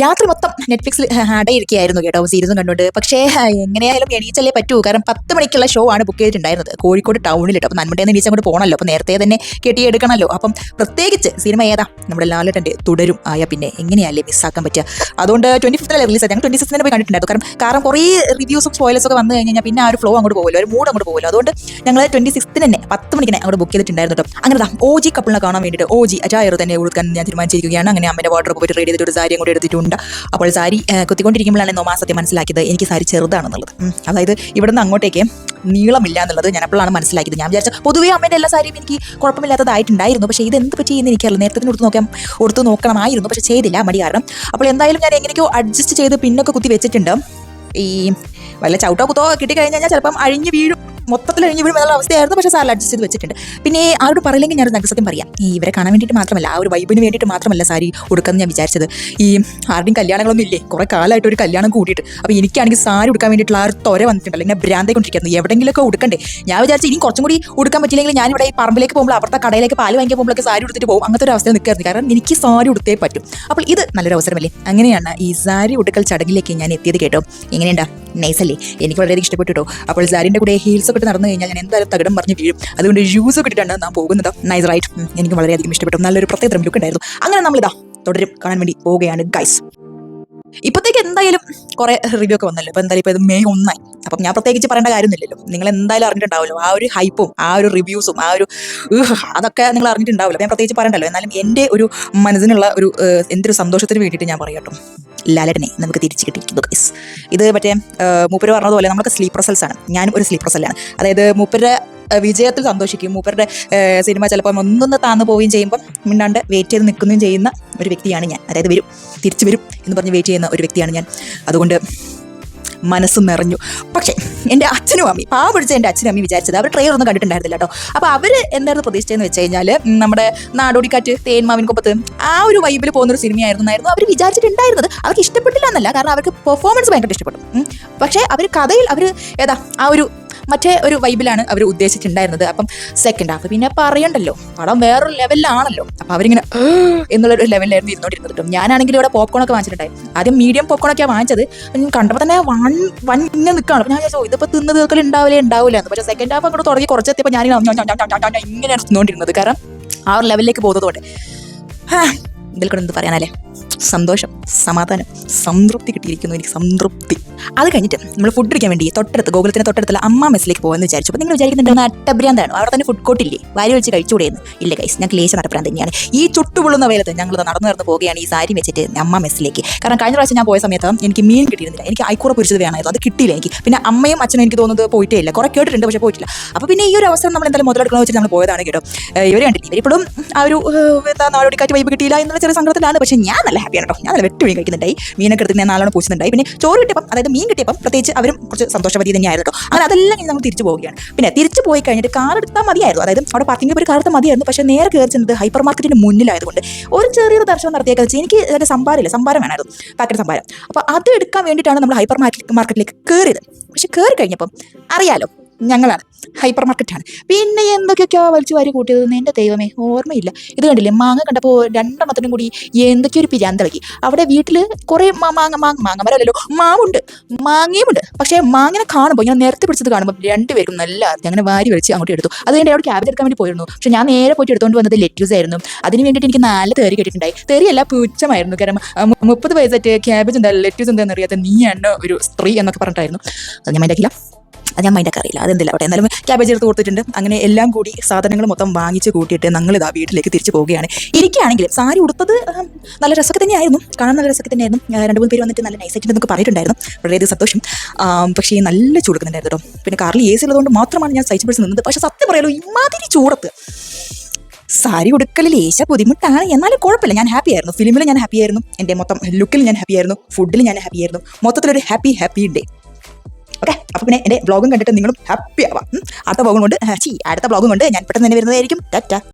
രാത്രി മൊത്തം നെറ്റ്ഫ്ലിക്സിൽ അടയിരിക്കുകയായിരുന്നു കേട്ടോ സീരീസും കണ്ടുകൊണ്ട്. പക്ഷേ എങ്ങനെയായാലും എണീച്ചല്ലേ പറ്റൂ. കാരണം പത്ത് മണിക്കുള്ള ഷോ ആണ് ബുക്ക് ചെയ്തിട്ടുണ്ടായിരുന്നത്. കോഴിക്കോട് ടൗണിൽ കേട്ടോ അപ്പം നന്മട്ടേന്ന് എണീച്ച് അങ്ങോട്ട് പോകണമല്ലോ അപ്പം നേരത്തെ തന്നെ കെട്ടിയെടുക്കണമല്ലോ അപ്പം പ്രത്യേകിച്ച് സിനിമ ഏതാ? നമ്മുടെ ലാലട്ടന്റെ തുടരും ആയ പിന്നെ എങ്ങനെയല്ലേ മിസ്സാക്കാൻ പറ്റുക? അതുകൊണ്ട് ട്വന്റി ഫിഫ്ത്തിലെ റിലീസ് ഞങ്ങൾ ട്വന്റി സിക്സ്റ്റിനെ പോയി കണ്ടിട്ടുണ്ടായിരുന്നു കാരണം കാരണം കുറേ റിവ്യൂസും സ്പോയിലേഴ്സ് ഒക്കെ വന്നു കഴിഞ്ഞാൽ പിന്നെ ആ ഒരു ഫ്ലോ അങ്ങോട്ട് പോകുമല്ലോ ഒരു മൂഡ് അങ്ങോട്ട് പോകുമല്ലോ അതുകൊണ്ട് ഞങ്ങൾ ട്വന്റി സിക്സ്ത്തിന് തന്നെ പത്ത് മണിക്ക് അങ്ങോട്ട് ബുക്ക് ചെയ്തിട്ടുണ്ടായിരുന്നു കേട്ടോ അങ്ങനെ ഓ ജി കപ്പിളിനെ കാണാൻ വേണ്ടിയിട്ട് ഓ ജി അജായർ തന്നെ കൊടുക്കാൻ ഞാൻ തീരുമാനിച്ചിരിക്കുകയാണ്. അങ്ങനെ അമ്മയുടെ വാട്ടർ പോയിട്ട് റെഡി ചെയ്തിട്ട് ഒരു സാരി അങ്ങോട്ട് എടുത്തിട്ടുണ്ട്. അപ്പോൾ സാരി കുത്തിക്കൊണ്ടിരിക്കുമ്പോഴാണ് നോമാ സത്യം മനസ്സിലാക്കിയത്. എനിക്ക് സാരി ചെറുതാണെന്നുള്ളത്. അതായത് ഇവിടെ നിന്ന് അങ്ങോട്ടേക്ക് നീളമില്ല എന്നുള്ളത് ഞാൻ അപ്പോഴാണ് മനസ്സിലാക്കിയത്. ഞാൻ വിചാരിച്ച പൊതുവേ അമ്മേന്റെ എല്ലാ സാരിയും എനിക്ക് കുഴപ്പമില്ലാത്തതായിട്ടുണ്ടായിരുന്നു. പക്ഷേ ഇത് എന്ത് പറ്റി എന്ന് എനിക്കറിയില്ല. നേരത്തെ എടുത്ത് നോക്കാം എടുത്ത് നോക്കണമായിരുന്നു. പക്ഷേ ചെയ്തില്ല മടി കാരണം. അപ്പോൾ എന്തായാലും ഞാൻ എങ്ങനെയൊക്കെയോ അഡ്ജസ്റ്റ് ചെയ്ത് പിന്നൊക്കെ കുത്തി വെച്ചിട്ടുണ്ട്. ഈ വല്ല ചവിട്ടോ കുത്തോ കിട്ടിക്കഴിഞ്ഞാൽ ചിലപ്പം അഴിഞ്ഞ് വീഴും. മൊത്തത്തിൽ കഴിഞ്ഞ് വീഴും എന്നുള്ള അവസ്ഥയായിരുന്നു. പക്ഷേ സാറിൽ അഡ്ജസ്റ്റ് ചെയ്ത് വെച്ചിട്ടുണ്ട്. പിന്നെ ആരോട് പറയില്ലെങ്കിൽ ഞാനൊരു നഗസത്യം പറയാം. ഈ ഇവരെ കാണാൻ വേണ്ടിയിട്ട് മാത്രമല്ല ആ ഒരു വൈബിന് വേണ്ടിയിട്ട് മാത്രമല്ല സാരി ഉടുക്കാമെന്ന് ഞാൻ വിചാരിച്ചത്. ഈ ആരുടെയും കല്യാണങ്ങളൊന്നും ഇല്ലേ? കുറേ കാലമായിട്ട് ഒരു കല്യാണം കൂടിയിട്ട്. അപ്പോൾ എനിക്കാണെങ്കിൽ സാരി ഉടുക്കാൻ വേണ്ടിയിട്ടുള്ള ആ ഒരു തൊര വന്നിട്ടുണ്ടല്ലോ ഇങ്ങനെ ഭ്രാന്തായിക്കൊണ്ടിരിക്കുന്നത് എവിടെയെങ്കിലുമൊക്കെ ഉടുക്കണ്ടേ? ഞാൻ വിചാരിച്ചു ഇനി കുറച്ചും കൂടി ഉടുക്കാൻ പറ്റില്ലെങ്കിൽ ഞാൻ ഇവിടെ ഈ പറമ്പിലേക്ക് പോകുമ്പോൾ അപ്പുറത്തെ കടയിലേക്ക് പാൽ വാങ്ങിക്കാൻ പോകുമ്പോഴൊക്കെ സാരി ഉടുത്തിട്ട് പോകും. അങ്ങനത്തെ ഒരു അവസ്ഥയിൽ നിൽക്കായിരുന്നു. കാരണം എനിക്ക് സാരി ഉടുത്തേ പറ്റും. അപ്പോൾ ഇത് നല്ലൊരു അവസരമല്ലേ? അങ്ങനെയാണ് ഈ സാരി ഉടുക്കൽ ചടങ്ങിലേക്ക് ഞാൻ എത്തിയത് കേട്ടോ. എങ്ങനെയുണ്ടാ? നൈസല്ലേ എനിക്ക് വളരെയധികം ഇഷ്ടപ്പെട്ടു കേട്ടോ അപ്പോൾ സാരിന്റെ കൂടെ ഹീൽസ് ഒക്കെ നടന്നു കഴിഞ്ഞാൽ ഞാൻ എന്തായാലും തകടം പറഞ്ഞ് വീഴും. അതുകൊണ്ട് ഷൂസ് ഒക്കെ ഇട്ടിട്ടാണ് നാം പോകുന്നത് നൈസ് റൈറ്റ് എനിക്ക് വളരെയധികം ഇഷ്ടപ്പെട്ടു. നല്ലൊരു പ്രത്യേക ലുക്ക് ഉണ്ടായിരുന്നു. അങ്ങനെ നമ്മളിതാ തുടരും. കാണാൻ വേണ്ടി പോവുകയാണ് ഗൈസ് ഇപ്പോഴത്തേക്ക് എന്തായാലും കുറേ റിവ്യൂ ഒക്കെ വന്നല്ലോ. ഇപ്പോൾ എന്തായാലും ഇപ്പൊ ഇത് മെയ് ഒന്നായി. അപ്പം ഞാൻ പ്രത്യേകിച്ച് പറയേണ്ട കാര്യമൊന്നുമില്ലല്ലോ. നിങ്ങൾ എന്തായാലും അറിഞ്ഞിട്ടുണ്ടാവല്ലോ ആ ഒരു ഹൈപ്പും ആ ഒരു റിവ്യൂസും ആ ഒരു അതൊക്കെ നിങ്ങൾ അറിഞ്ഞിട്ടുണ്ടാവില്ല ഞാൻ പ്രത്യേകിച്ച് പറയണ്ടല്ലോ. എന്നാലും എന്റെ ഒരു മനസ്സിനുള്ള ഒരു എന്തൊരു സന്തോഷത്തിന് വേണ്ടിയിട്ട് ഞാൻ പറയാട്ടോ. ലാലടനെ നമുക്ക് തിരിച്ചു കിട്ടിയിരിക്കുന്നു ഗൈസ് ഇത് മറ്റേ മൂപ്പര് പറഞ്ഞതുപോലെ നമ്മളൊക്കെ സ്ലീപ്പർ സെൽസ് ആണ്. ഞാനും ഒരു സ്ലീപ്പർ സെല്ലാണ് അതായത് മൂപ്പരുടെ ഏഹ്, വിജയത്തിൽ സന്തോഷിക്കും. മൂപ്പരുടെ സിനിമ ചിലപ്പോൾ ഒന്നൊന്ന് താന്നു പോവുകയും ചെയ്യുമ്പോൾ മിണ്ടാണ്ട് വെയിറ്റ് ചെയ്ത് നിൽക്കുകയും ചെയ്യുന്ന ഒരു വ്യക്തിയാണ് ഞാൻ. അതായത് വരും തിരിച്ചു വരും എന്ന് പറഞ്ഞ് വെയിറ്റ് ചെയ്യുന്ന ഒരു വ്യക്തിയാണ് ഞാൻ. അതുകൊണ്ട് മനസ്സ് നിറഞ്ഞു. പക്ഷേ എന്റെ അച്ഛനും അമ്മി പാവ പിടിച്ച എന്റെ അച്ഛനും അമ്മി വിചാരിച്ചത് അവർ ട്രെയിലർ ഒന്നും കണ്ടിട്ടുണ്ടായിരുന്നില്ല കേട്ടോ. അപ്പോൾ അവർ എന്തായിരുന്നു പ്രതീക്ഷിച്ചതെന്ന് വെച്ച് കഴിഞ്ഞാൽ നമ്മുടെ നാടോടിക്കാറ്റ് തേൻ കുപ്പത്ത് ആ ഒരു വൈബിൽ പോകുന്ന ഒരു സിനിമയായിരുന്നു എന്നായിരുന്നു അവർ വിചാരിച്ചിട്ടുണ്ടായിരുന്നത്. അവർക്ക് ഇഷ്ടപ്പെട്ടില്ല എന്നല്ല കാരണം അവർക്ക് പെർഫോമൻസ് ഭയങ്കര ഇഷ്ടപ്പെട്ടു. പക്ഷേ അവർ കഥയിൽ അവർ ഏതാ ആ ഒരു മറ്റേ ഒരു വൈബിലാണ് അവർ ഉദ്ദേശിച്ചിട്ടുണ്ടായിരുന്നത്. അപ്പം സെക്കൻഡ് ഹാഫ് പിന്നെ പറയണ്ടല്ലോ പടം വേറൊരു ലെവലിലാണല്ലോ അപ്പം അവരിങ്ങനെ എന്നുള്ള ഒരു ലെവലിലായിരുന്നു ഇരുന്നോണ്ടിരുന്നത് കേട്ടോ. ഞാനാണെങ്കിൽ ഇവിടെ പോപ്കോൺ ഒക്കെ വാങ്ങിച്ചിട്ടുണ്ടായി. ആദ്യം മീഡിയം പോപ്കോൺ ഒക്കെ വാങ്ങിച്ചത്. കണ്ടപ്പോൾ തന്നെ വൺ വൺ ഇങ്ങനെ നിൽക്കുകയാണ് ഞാൻ വിചാരിച്ചു "ഓ, ഇതിപ്പോൾ തിന്ന് തീർക്കൽ ഉണ്ടാവില്ലേ ഉണ്ടാവില്ല എന്ന്. പക്ഷേ സെക്കൻഡ് ഹാഫ് അങ്ങോട്ട് തുടങ്ങി കുറച്ചെത്തിയപ്പോൾ ഞാൻ ഇങ്ങനെയാണ് തിന്നുകൊണ്ടിരുന്നത് കാരണം ആ ഒരു ലെവലിലേക്ക് പോകുന്നതുകൊണ്ട് ഇതിൽ കൂടെ എന്ത് പറയാനല്ലേ സന്തോഷം സമാധാനം സംതൃപ്തി കിട്ടിയിരിക്കുന്നു. എനിക്ക് സംതൃപ്തി. അത് കഴിഞ്ഞിട്ട് നമ്മൾ ഫുഡ് അടിക്കാൻ വേണ്ടി തൊട്ടടുത്ത് ഗോകുലത്തിന് തൊട്ടടുത്തുള്ള അമ്മ മെസ്സിലേക്ക് പോകാമെന്ന് വിചാരിച്ചു. അപ്പോൾ നിങ്ങൾ വിചാരിക്കുന്നുണ്ട് നട്ടഭ്രാന്താണ് അവിടെ തന്നെ ഫുഡ് കോർട്ടില്ലേ വാരി വെച്ച് കഴിച്ചുകൂടെയെന്ന്. ഇല്ല കൈസ് ഞാൻ ക്ലേശ നട്ടഭ്രാന്ത് തന്നെയാണ്. ഈ ചുട്ടുപൊള്ളുന്ന വേലത്ത് ഞങ്ങൾ നടന്നു നടന്ന് പോവുകയാണ് ഈ സാരി വെച്ചിട്ട് അമ്മ മെസ്സിലേക്ക്. കാരണം കഴിഞ്ഞ പ്രാവശ്യം ഞാൻ പോയ സമയത്ത് എനിക്ക് മീൻ കിട്ടിയിരുന്നില്ല. എനിക്ക് ഐക്കൂറ പൊരിച്ചത് വേണമായിരുന്നു. അത് കിട്ടിയില്ല എനിക്ക്. പിന്നെ അമ്മയും അച്ഛനും എനിക്ക് തോന്നുന്നത് പോയിട്ടേ ഇല്ല. കുറേ കേട്ടിട്ടുണ്ട് പക്ഷേ പോയിട്ടില്ല. അപ്പോൾ പിന്നെ ഈ ഒരു അവസരം നമ്മൾ എന്തായാലും മുതലെടുക്കണം വെച്ചിട്ട് നമ്മൾ പോയതാണ് കേട്ടോ. ഇവരെ കണ്ടില്ല? ഇവരിപ്പോഴും ആ ഒരു എന്താ നാടോടിക്കാറ്റ് വൈബ് കിട്ടിയില്ല എന്നുള്ള ചെറിയ സങ്കടത്തിലാണ്. പക്ഷേ ഞാൻ നല്ല ഹാപ്പിയാണ് കേട്ടോ. ഞാൻ നല്ല വെട്ടി മീൻ കഴിക്കുന്നുണ്ടായി. മീനൊക്കെ എടുത്ത് ഞാൻ നാലോണം പൂച്ചുന്നുണ്ടായി പിന്നെ ചോറ് കിട്ടിയപ്പം അതായത് മീൻ കിട്ടിയപ്പം പ്രത്യേകിച്ച് അവരും കുറച്ച് സന്തോഷവതി തന്നെയായിരുന്നു കേട്ടോ. അങ്ങനെ അതെല്ലാം കഴിഞ്ഞ് നമ്മൾ തിരിച്ചു പോവുകയാണ്. പിന്നെ തിരിച്ചു പോയി കഴിഞ്ഞിട്ട് കാർ എടുത്താൽ മതിയായിരുന്നു. അതായത് അവിടെ പാർക്കിംഗ് ഒരു കാർ എടുത്താൽ മതിയായിരുന്നു. പക്ഷേ നേരെ കയറി ചെന്നത് ഹൈപ്പർ മാർക്കറ്റിന്റെ മുന്നിലായതുകൊണ്ട് ഒരു ചെറിയൊരു ദർശനം നടത്തിയേക്കാൻ വെച്ചാൽ എനിക്ക് അതിന്റെ സംഭാരമില്ല. സംഭാരം വേണമായിരുന്നു. പാക്കറ്റ് സംഭാരം. അപ്പോൾ അത് എടുക്കാൻ വേണ്ടിയിട്ടാണ് നമ്മൾ ഹൈപ്പർ മാർക്കറ്റ് മാർക്കറ്റിലേക്ക് കയറിയത് പക്ഷെ കയറി കഴിഞ്ഞപ്പം അറിയാലോ ഞങ്ങളാണ്. ഹൈപ്പർ മാർക്കറ്റാണ് പിന്നെ എന്തൊക്കെയൊക്കെയോ വലിച്ചു വാരി കൂട്ടിയതെന്ന് എന്റെ ദൈവമേ ഓർമ്മയില്ല. ഇത് കണ്ടില്ലേ മാങ്ങ കണ്ടപ്പോൾ രണ്ടെണ്ണത്തിനും കൂടി എന്തൊക്കെയോ ഒരു പിരാന്തളക്കി അവിടെ വീട്ടിൽ കുറേ മാങ്ങ മാങ്ങ മാങ്ങ മരമല്ലല്ലോ മാവുണ്ട് മാങ്ങയുമുണ്ട്. പക്ഷേ മാങ്ങനെ കാണുമ്പോൾ ഇങ്ങനെ നേരത്തെ പിടിച്ചത് കാണുമ്പോൾ രണ്ടുപേർക്കും നല്ല അങ്ങനെ വാരി വലിച്ച് അങ്ങോട്ട് എടുത്തു. അത് കഴിഞ്ഞ് അവിടെ ക്യാബിൻ എടുക്കാൻ വേണ്ടി പോയിരുന്നു. പക്ഷേ ഞാൻ നേരെ പോയിട്ട് എടുത്തുകൊണ്ട് വന്നത് ലെറ്റ്യൂസ് ആയിരുന്നു. അതിന് വേണ്ടിയിട്ട് എനിക്ക് നല്ല തേറി കിട്ടിയിട്ടുണ്ടായി തെറിയല്ല പൂച്ചമായിരുന്നു കാരണം മുപ്പത് വയസ്സായിട്ട് ക്യാബേജ് എന്താ ലെറ്റ്യൂസ് എന്താണെന്ന് അറിയാത്ത നീയാണ് ഒരു സ്ത്രീ എന്നൊക്കെ പറഞ്ഞിട്ടായിരുന്നു. അത് ഞാൻ മൈൻഡാക്കില്ല അത് ഞാൻ മൈൻഡൊക്കെ അറിയില്ല. അതെന്തില്ല അവിടെ എന്നാലും ക്യാബേജ് എടുത്ത് കൊടുത്തിട്ടുണ്ട്. അങ്ങനെ എല്ലാം കൂടി സാധനങ്ങൾ മൊത്തം വാങ്ങിച്ച് കൂട്ടിയിട്ട് ഞങ്ങൾ ഇതാ വീട്ടിലേക്ക് തിരിച്ചു പോവുകയാണ്. ഇരിക്കുകയാണെങ്കിൽ സാരി ഉടുത്തത് നല്ല രസമൊക്കെ തന്നെയായിരുന്നു. കാണാൻ നല്ല രസമൊക്കെ തന്നെയായിരുന്നു. രണ്ട് മൂന്ന് പേര് വന്നിട്ട് നല്ല നൈസായിട്ട് എന്നൊക്കെ പറഞ്ഞിട്ടുണ്ടായിരുന്നു. വളരെയധികം സന്തോഷം. പക്ഷേ പക്ഷേ നല്ല ചൂടുക്കുന്നുണ്ടായിരുന്നു കേട്ടോ. പിന്നെ കാറിൽ എ സി ഉള്ളതുകൊണ്ട് മാത്രമാണ് ഞാൻ സൈസ് പിടിച്ച് നിന്നത്. പക്ഷേ സത്യം പറയാലോ ഇമാതിരി ചൂടത്ത്. സാരി ഉടുക്കലിൽ ഏശ ബുദ്ധിമുട്ടാണ്. എന്നാലും കുഴപ്പമില്ല. ഞാൻ ഹാപ്പി ആയിരുന്നു. ഫിലിമിൽ ഞാൻ ഹാപ്പി ആയിരുന്നു. എന്റെ മൊത്തം ലുക്കിൽ ഞാൻ ഹാപ്പി ആയിരുന്നു. ഫുഡിൽ ഞാൻ ഹാപ്പി ആയിരുന്നു. മൊത്തത്തിലൊരു ഹാപ്പി ഹാപ്പി ഡേ ഓക്കെ അപ്പോൾ പിന്നെ എന്റെ ബ്ലോഗും കണ്ടിട്ട് നിങ്ങളും ഹാപ്പി ആവാം. അടുത്ത ബ്ലോഗും കൊണ്ട് അടുത്ത ബ്ലോഗും കൊണ്ട് ഞാൻ പെട്ടെന്ന് തന്നെ വരുന്നതായിരിക്കും. ടാറ്റ.